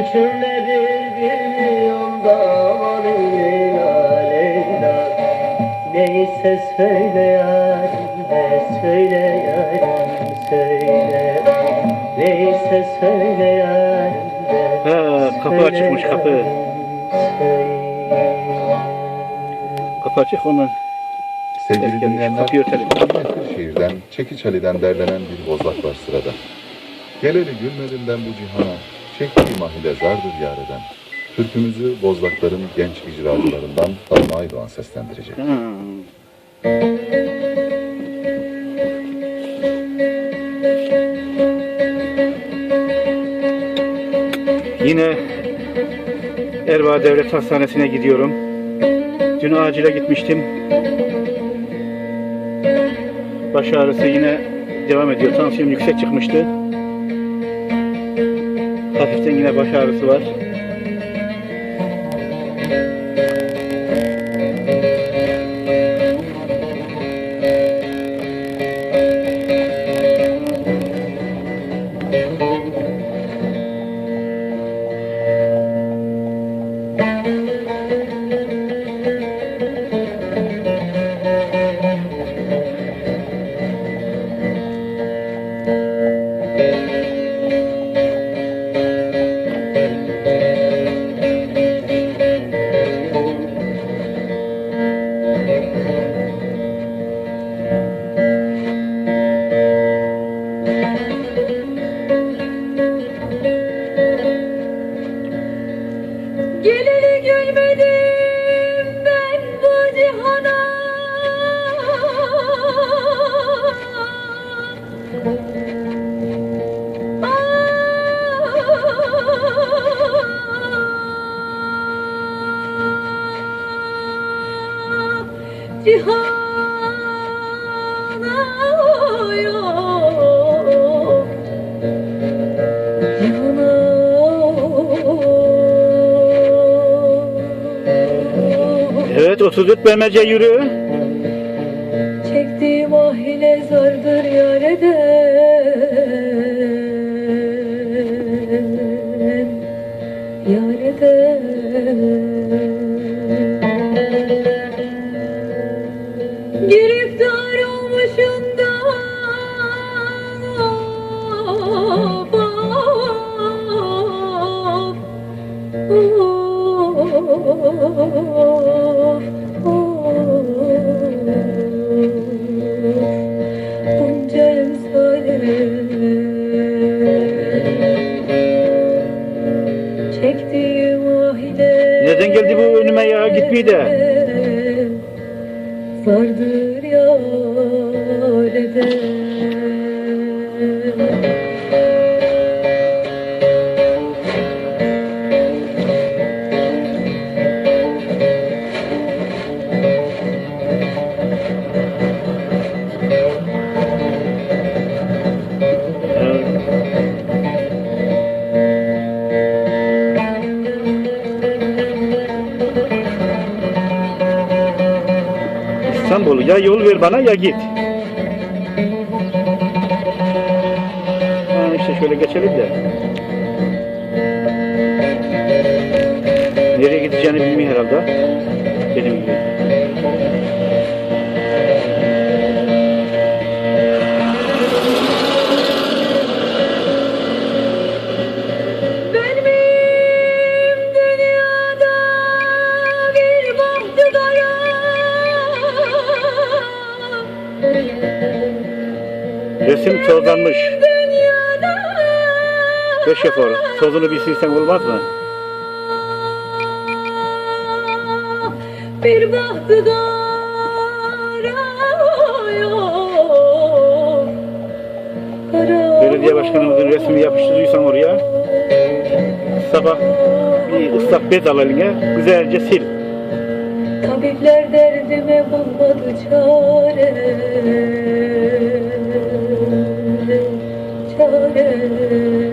Suçun nedir bilmiyorum da Leyla Leyla Neyse söyle yarim de söyle yarim söyle Neyse söyle yarim de Ha, kapı açıkmış, kapı. Kapı açık ondan. Sevgili dinleyenler, Kapıyı örtelim. şehirden Çekiçali'den derlenen bir bozlak var sırada. Geleli gülmedinden bu cihana, çektiği mahile zardır yareden. Türkümüzü bozlakların genç icracılarından Fatma Aydoğan seslendirecek. Hmm. Yine Erbaa Devlet Hastanesi'ne gidiyorum. Dün acile gitmiştim. Baş ağrısı yine devam ediyor. Tansiyon yüksek çıkmıştı. Hafiften yine baş ağrısı var. 34 BMC yürü. Çektiğim ah ile zardır yar eden Yar Neden geldi bu önüme ya? Gitmeyi de. Sardır yar İstanbul ya yol ver bana ya git. Ha işte şöyle geçelim de. Nereye gideceğini bilmiyor herhalde. Benim gibi. Şoför, tozunu bir silsen olmaz mı? bir Kara Belediye başkanımızın resmini yapıştırdıysan oraya, sabah bir ıslak bez al eline, güzelce sil. Tabipler derdime bulmadı çare Çare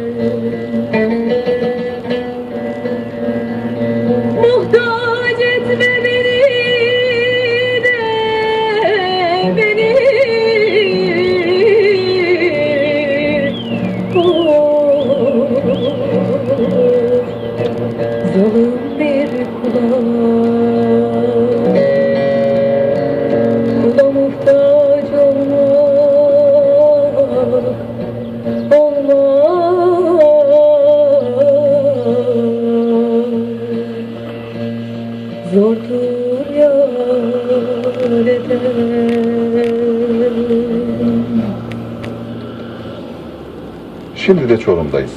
Şimdi de Çorum'dayız.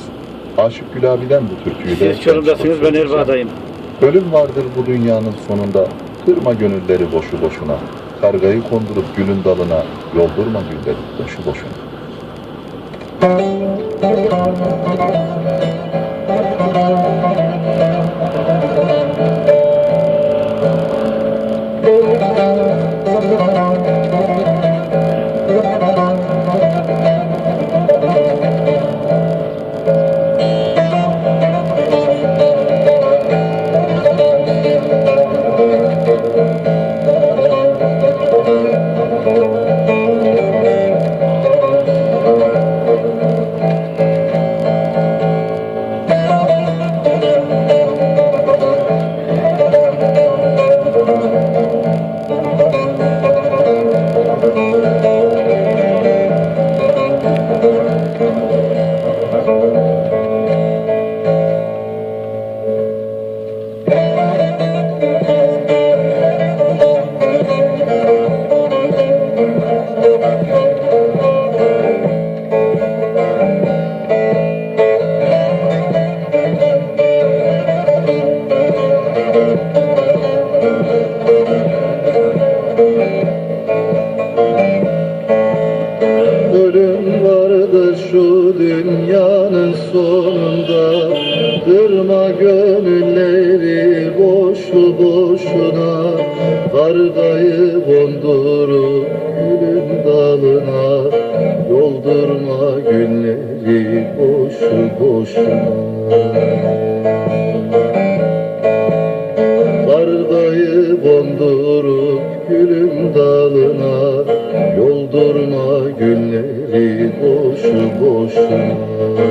Aşık Gülabi'den bu türküyü de Siz Çorum'dasınız, ben Erbaa'dayım. Ölüm vardır bu dünyanın sonunda. Kırma gönülleri boşu boşuna. Kargayı kondurup gülün dalına. Yoldurma gülleri boşu boşuna. Ölüm şu dünyanın sonunda Kırma gönülleri boşu boşuna Kargayı bondurup gülün dalına Yoldurma günleri boşu boşuna Kargayı bondurup gülün dalına günleri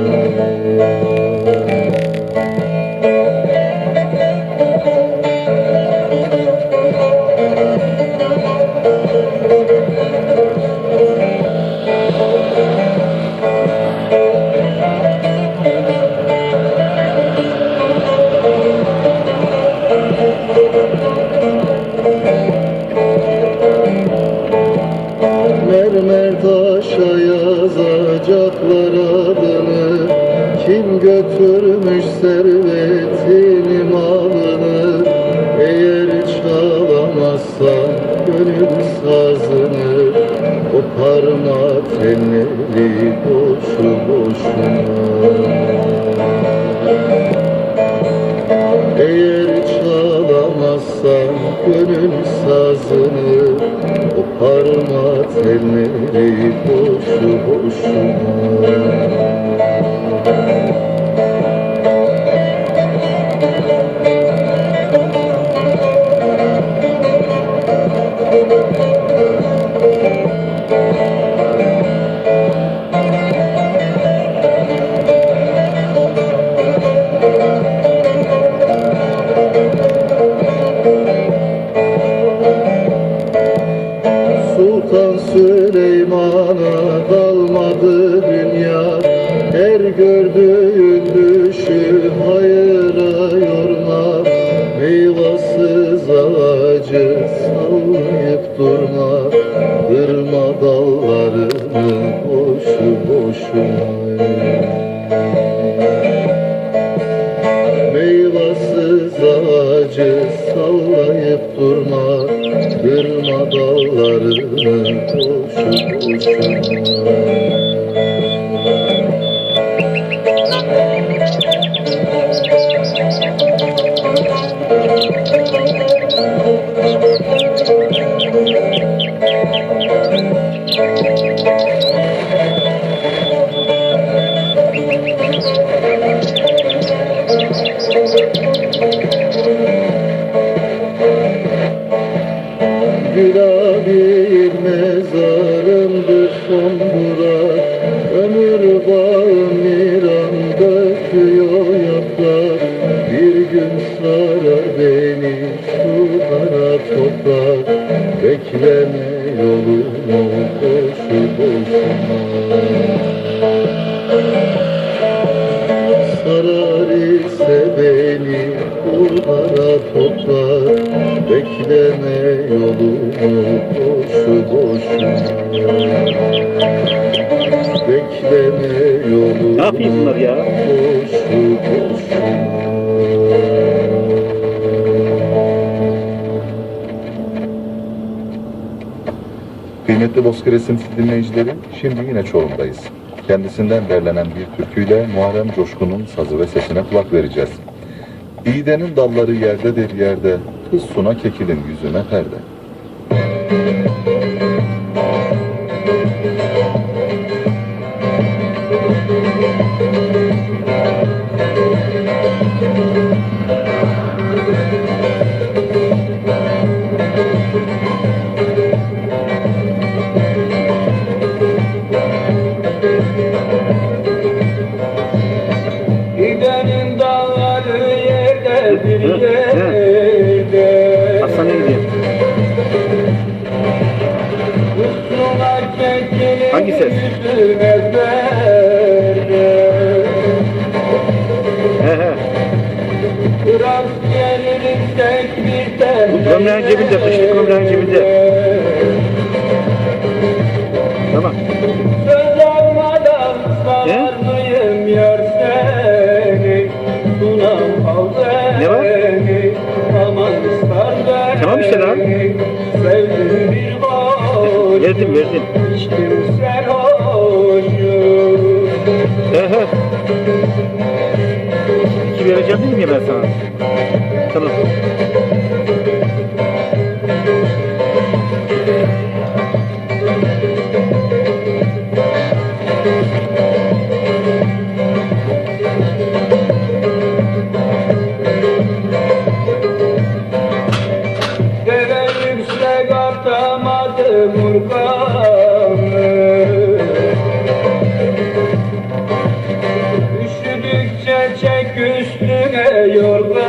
telleri boşu boşuna. Eğer çalamazsan gönül sazını Koparma telleri boşu boşuna Gülabir mezarımdır son durak Çileme yoluna koşu boşuna. Sarar ise beni kurlara toplar. Bekleme yolunu koşu boşuna. Bekleme yolunu Ne yapayım boşuna. Kıymetli Bozkır Esimsi dinleyicileri, şimdi yine Çorum'dayız. Kendisinden derlenen bir türküyle Muharrem Coşkun'un sazı ve sesine kulak vereceğiz. İğdenin dalları yerdedir yerde, kız suna kekilin yüzüne perde. yapıştı kumran cebinde. çek üstüne yorgan